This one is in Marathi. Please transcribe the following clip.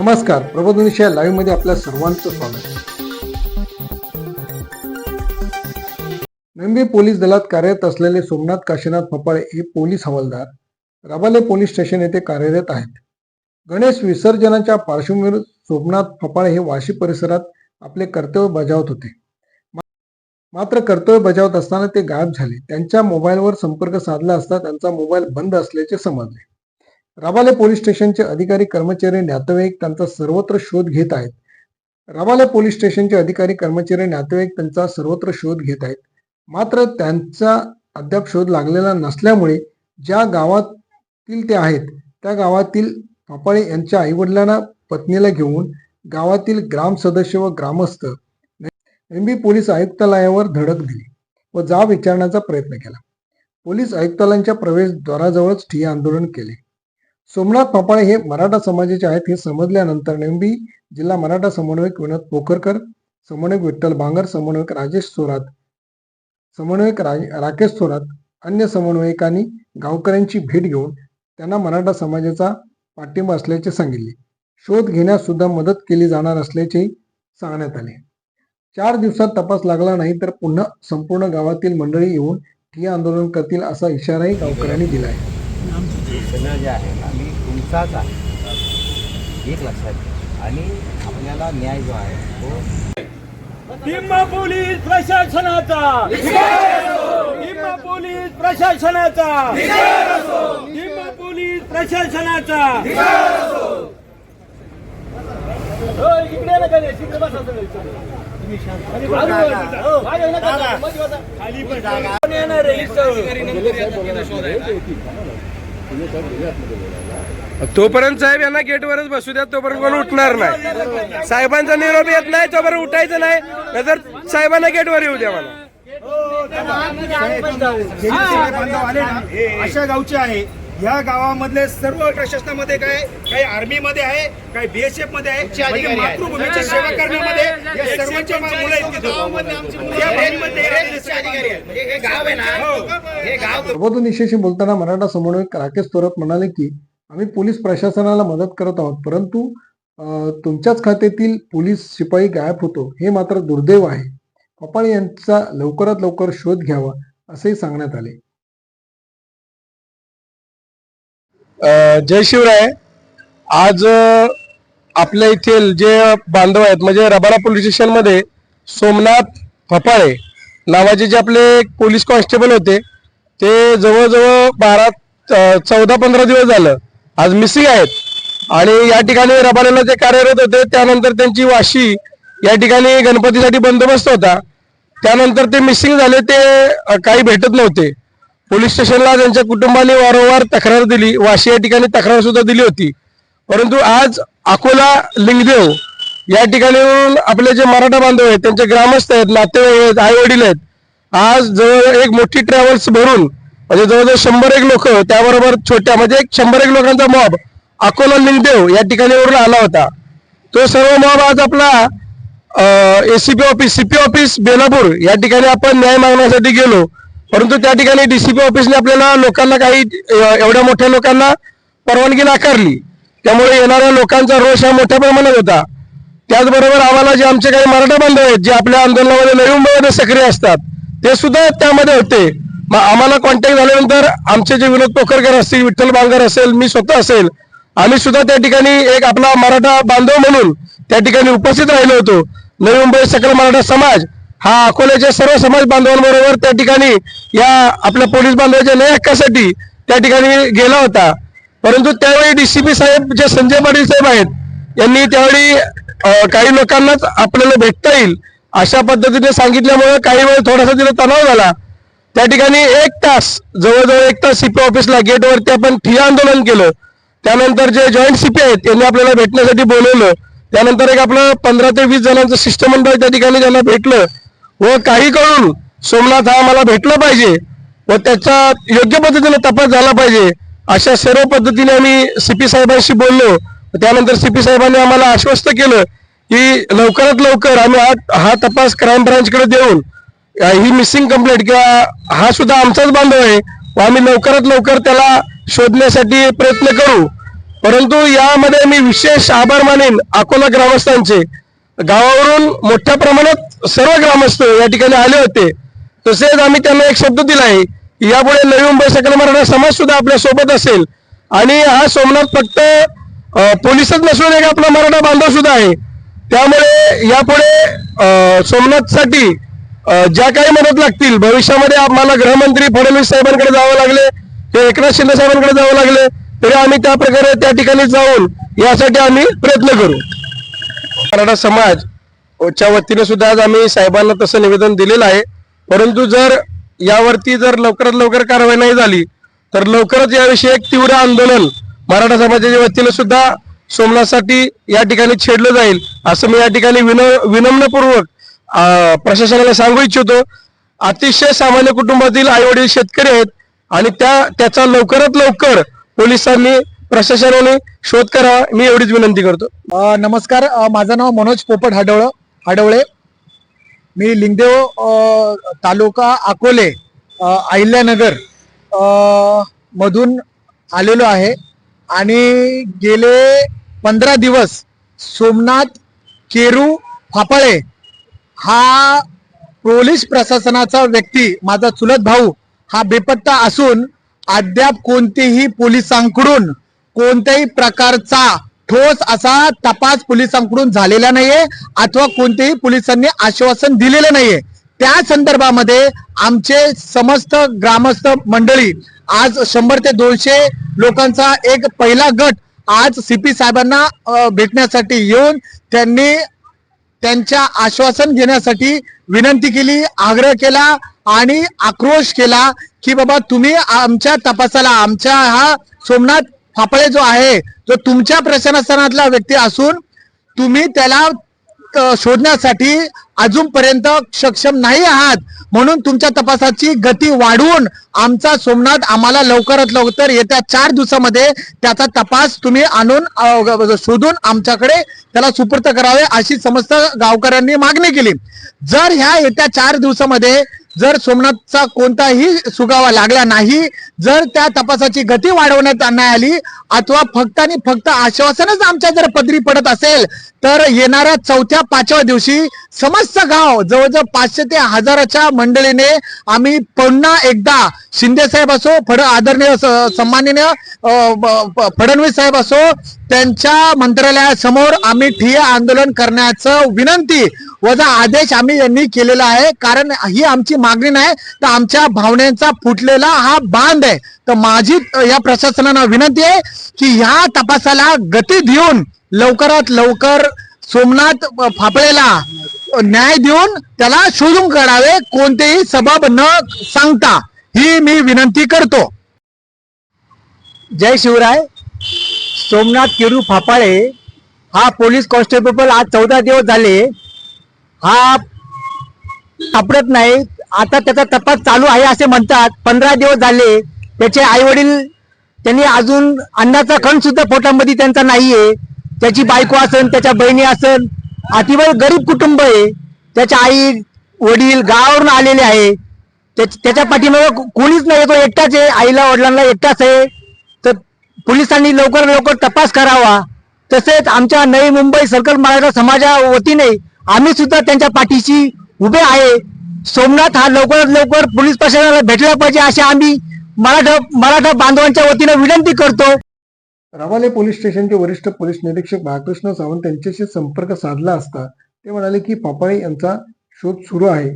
नमस्कार. प्रबोधनिशा लाईव्हमध्ये आपल्या सर्वांचं स्वागत. नंदी पोलीस दलात कार्यरत असलेले सोमनाथ काशीनाथ फपाळे हे पोलीस हवालदार रबाले पोलीस स्टेशन येथे कार्यरत आहेत. गणेश विसर्जनाच्या पार्श्वभूमीवर सोमनाथ फपाळे हे वाशी परिसरात आपले कर्तव्य बजावत होते. मात्र कर्तव्य बजावत असताना ते गायब झाले. त्यांच्या मोबाईलवर संपर्क साधला असता त्यांचा मोबाईल बंद असल्याचे समजले. रबाले पोलीस स्टेशनचे अधिकारी कर्मचारी नातेवाईक त्यांचा सर्वत्र शोध घेत आहेत. रबाले पोलीस स्टेशनचे अधिकारी कर्मचारी नातेवाईक त्यांचा सर्वत्र शोध घेत आहेत. मात्र त्यांचा अद्याप शोध लागलेला नसल्यामुळे ज्या गावातील ते आहेत त्या गावातील पापाळे यांच्या आईवडिलांना पत्नीला घेऊन गावातील ग्राम सदस्य व ग्रामस्थ एमबी पोलीस आयुक्तालयावर धडक दिली व जाब विचारण्याचा प्रयत्न केला. पोलीस आयुक्तालयांच्या प्रवेशद्वाराजवळच ठिय्या आंदोलन केले. सोमनाथ पापाळे हे मराठा समाजाचे आहेत. हे समजल्यानंतर नेमबी जिल्हा मराठा समन्वयक विनोद पोखरकर समन्वयक विठ्ठल बांगर समन्वयक राजेश थोरात समन्वयक राकेश थोरात अन्य समन्वयकांनी गावकऱ्यांची भेट घेऊन त्यांना मराठा समाजाचा पाठिंबा असल्याचे सांगितले. शोध घेण्यास सुद्धा मदत केली जाणार असल्याचेही सांगण्यात आले. चार दिवसात तपास लागला नाही तर पुन्हा संपूर्ण गावातील मंडळी येऊन ठिय्या आंदोलन करतील असा इशाराही गावकऱ्यांनी दिला आहे तुमचाच आहे. एक लक्षात घ्या. आणि आपल्याला न्याय जो आहे तो निम्मा पोलीस प्रशासनाचा. निम्मा पोलीस प्रशासनाचा. निम्मा पोलीस प्रशासनाचा. होय, इकडे नका तिकडे बसा बसा. हो, येणार आहे? तोपर्यंत साहेब यांना गेटवरच बसू द्या तोपर्यंत कोण उठणार नाही. साहेबांचा निरोप येत नाही तोपर्यंत उठायचं नाही. नाहीतर साहेबांना गेटवर येऊ द्या मला अशा गावचे आहे. या गावामधले सर्व प्रशासनामध्ये काय काही आर्मी मध्ये आहे काही बीएसएफमध्ये आहे म्हणजे मातृभूमीची सेवा करण्यामध्ये या सर्वांच्या मुलं आहेत. हे बोलताना मराठा समन्वयक राकेश थोरात म्हणाले की आम्ही पोलीस प्रशासनाला मदत करत आहोत परंतु तुमच्याच खात्यातील पोलीस शिपाई गायब होतो हे मात्र दुर्दैव आहे. पपाळ यांचा लवकरात लवकर शोध घ्यावा असेही सांगण्यात आले. जय शिवराय. आज आपल्या येथील जे बांधव आहेत म्हणजे रबारा पोलीस स्टेशनमध्ये सोमनाथ फपाळे नावाचे जे आपले पोलीस कॉन्स्टेबल होते ते जवळजवळ बारा चौदा पंधरा दिवस झालं. आज मिसिंग आहेत. आणि या ठिकाणी रबाऱ्याला जे कार्यरत होते त्यानंतर त्यांची वाशी या ठिकाणी गणपतीसाठी बंदोबस्त होता. त्यानंतर ते मिसिंग झाले ते काही भेटत नव्हते. पोलीस स्टेशनला त्यांच्या कुटुंबाने वारंवार तक्रार दिली. वाशी या ठिकाणी तक्रार सुद्धा दिली होती. परंतु आज अकोला लिंगदेव या ठिकाणी आपले जे मराठा बांधव आहेत त्यांचे ग्रामस्थ आहेत नातेवाईक आहेत आई वडील आहेत. आज जवळ एक मोठी ट्रॅव्हल्स भरून म्हणजे जवळजवळ शंभर एक लोक त्याबरोबर छोट्या म्हणजे एक शंभर एक लोकांचा मॉब अकोला लिंगदेव या ठिकाणी वरून आला होता. तो सर्व मॉब आज आपला ACP office CP office Belapur या ठिकाणी आपण न्याय मागण्यासाठी गेलो. परंतु त्या ठिकाणी डीसीपी ऑफिसने आपल्याला लोकांना काही एवढ्या मोठ्या लोकांना परवानगी नाकारली. त्यामुळे येणाऱ्या लोकांचा रोष हा मोठ्या प्रमाणात होता. त्याचबरोबर आम्हाला जे आमचे काही मराठा बांधव आहेत जे आपल्या आंदोलनामध्ये नवीन मुंबईमध्ये सक्रिय असतात ते सुद्धा त्यामध्ये होते. मग आम्हाला कॉन्टॅक्ट झाल्यानंतर आमचे जे विनोद पोखरकर असतील विठ्ठल बांगर असेल मी स्वतः असेल आम्ही सुद्धा त्या ठिकाणी एक आपला मराठा बांधव म्हणून त्या ठिकाणी उपस्थित राहिलो होतो. नवी मुंबई सकल मराठा समाज हा अकोल्याच्या सर्व समाज बांधवांबरोबर त्या ठिकाणी या आपल्या पोलीस बांधवाच्या न्याय हक्कासाठी त्या ठिकाणी गेला होता. परंतु त्यावेळी डीसीपी साहेब जे संजय पाटील साहेब आहेत यांनी त्यावेळी काही लोकांनाच आपल्याला भेटता येईल अशा पद्धतीने सांगितल्यामुळे काही वेळ थोडासा तिला तणाव झाला. त्या ठिकाणी एक तास जवळजवळ एक तास सीपी ऑफिसला गेटवरती आपण ठिय्या आंदोलन केलं. त्यानंतर जे जॉईंट सीपी आहेत त्यांनी आपल्याला भेटण्यासाठी बोलवलं. त्यानंतर एक आपलं पंधरा ते वीस जणांचं शिष्टमंडळ त्या ठिकाणी ज्यांना भेटलं. व काही करून सोमनाथ हा आम्हाला भेटला पाहिजे व त्याचा योग्य पद्धतीने तपास झाला पाहिजे. अशा सर्व पद्धतीने आम्ही सीपी साहेबांशी बोललो. त्यानंतर सीपी साहेबांनी आम्हाला आश्वस्त केलं की लवकरात लवकर आम्ही हा हा तपास क्राईम ब्रांचकडे देऊन ही मिसिंग कंप्लेंट किंवा हा सुद्धा आमचाच बांधव आहे. व आम्ही लवकरात लवकर त्याला शोधण्यासाठी प्रयत्न करू. परंतु यामध्ये मी विशेष आभार मानेन अकोला ग्रामस्थांचे. गावावरून मोठ्या प्रमाणात सर्व ग्रामस्थ या ठिकाणी आले होते. तसेच आम्ही त्यांना एक शब्द दिला आहे यापुढे नवी मुंबई सकल मराठा समाज सुद्धा आपल्यासोबत असेल. आणि हा सोमनाथ फक्त पोलिसच नसून एक आपला मराठा बांधव सुद्धा आहे. त्यामुळे यापुढे सोमनाथसाठी ज्या काही मदत लागतील भविष्यामध्ये आम्हाला गृहमंत्री फडणवीस साहेबांकडे जावं लागले ते एकनाथ शिंदे साहेबांकडे जावं लागले तरी आम्ही त्या प्रकारे त्या ठिकाणी जाऊन यासाठी आम्ही प्रयत्न करू. मराठा समाज च्या वतीने सुद्धा आज आम्ही साहेबांना तसं निवेदन दिलेलं आहे. परंतु जर यावरती जर लवकरात लवकर कारवाई नाही झाली तर लवकरच याविषयी एक तीव्र आंदोलन मराठा समाजाच्या वतीने सुद्धा सोमनाथसाठी या ठिकाणी छेडलं जाईल असं मी या ठिकाणी विन विनम्रपूर्वक प्रशासनाला सांगू इच्छितो अतिशय सामान्य कुटुंबातील आई वडील शेतकरी आहेत आणि त्या त्याचा लवकरात लवकर पोलिसांनी प्रशासनाने शोध करा. मी एवढीच विनंती करतो. नमस्कार. माझं नाव मनोज पोपट हाडवळ हाडवळे. मी लिंगदेव तालुका अकोले अहिल्यानगर मधून आलेलो आहे. आणि गेले पंधरा दिवस सोमनाथ केरू फापाळे हा पोलीस प्रशासनाचा व्यक्ती माझा चुलत भाऊ हा बेपत्ता असून अद्याप कोणतेही पोलिसांकडून कोणत्याही प्रकारचा ठोस असा तपास पोलिसांकडून झालेला नाहीये अथवा कोणतेही पोलिसांनी आश्वासन दिलेलं नाहीये. त्या संदर्भामध्ये आमचे समस्त ग्रामस्थ मंडळी आज शंभर ते दोनशे लोकांचा एक पहिला गट आज सीपी साहेबांना भेटण्यासाठी येऊन त्यांनी त्यांच्या आश्वासन घेण्यासाठी विनंती केली आग्रह केला आणि आक्रोश केला की बाबा तुम्ही आमच्या तपासाला आमच्या हा सोमनाथ फापळे जो आहे जो तुमच्या प्रशासनातला व्यक्ती असून तुम्ही त्याला शोधण्यासाठी अजूनपर्यंत सक्षम नाही आहात. म्हणून तुमच्या तपासाची गती वाढवून आमचा सोमनाथ आम्हाला लवकरात लवकर येत्या चार दिवसामध्ये त्याचा तपास तुम्ही आणून शोधून आमच्याकडे त्याला सुपूर्त करावे अशी समस्त गावकऱ्यांनी मागणी केली. जर ह्या येत्या चार दिवसामध्ये जर सोमनाथचा कोणताही सुगावा लागला नाही जर त्या तपासाची गती वाढवण्यात नाही आली अथवा फक्त आणि फक्त आश्वासनच आमच्या जर पदरी पडत असेल तर येणाऱ्या चौथ्या पाचव्या दिवशी समस्त गाव जवळजवळ पाचशे ते हजाराच्या मंडळीने आम्ही पुन्हा एकदा शिंदे साहेब असो फड आदरणीय स- सन्माननीय फडणवीस साहेब असो त्यांच्या मंत्रालयासमोर आम्ही ठिय्या आंदोलन करण्याचं विनंती वजा आदेश आम्ही यांनी केलेला आहे. कारण ही आमची मागणी नाही तर आमच्या भावनेचा फुटलेला हा बांध आहे. तर माझी या प्रशासनाला विनंती आहे की ह्या तपासाला गती देऊन लवकरात लवकर सोमनाथ फापळेला न्याय देऊन त्याला शोधून काढावे कोणतेही सबब न सांगता. ही मी विनंती करतो. जय शिवराय. सोमनाथ किरू फापाळे हा पोलीस कॉन्स्टेबल आज चौदा दिवस झाले. हा सापडत नाही. आता त्याचा तपास चालू आहे असे म्हणतात. पंधरा दिवस झाले. त्याचे आई वडील त्यांनी अजून अन्नाचा खण सुद्धा पोटामध्ये त्यांचा नाहीये. त्याची बायको असन त्याच्या बहिणी असन अतिवय गरीब कुटुंब आहे. त्याच्या आई वडील गावावरून आलेले आहे. त्याच्या पाठीमागे कोणीच नाही तो एकटाच आहे. आईला वडिलांना एकटाच आहे. तर पोलिसांनी लवकर लवकर तपास करावा. तसेच आमच्या नवी मुंबई सर्कल मराठा समाजा वतीने आम्ही सुद्धा त्यांच्या पाठीशी उभे आहे. सोमनाथ हा लवकरात लवकर पोलीस प्रशासनाला भेटला पाहिजे अशी आम्ही मराठा मराठा बांधवांच्या वतीने विनंती करतो. रवाले पोलीस स्टेशनचे वरिष्ठ पोलीस निरीक्षक बाळकृष्ण सावंत यांच्याशी संपर्क साधला असता ते म्हणाले की पापाळे यांचा शोध सुरू आहे.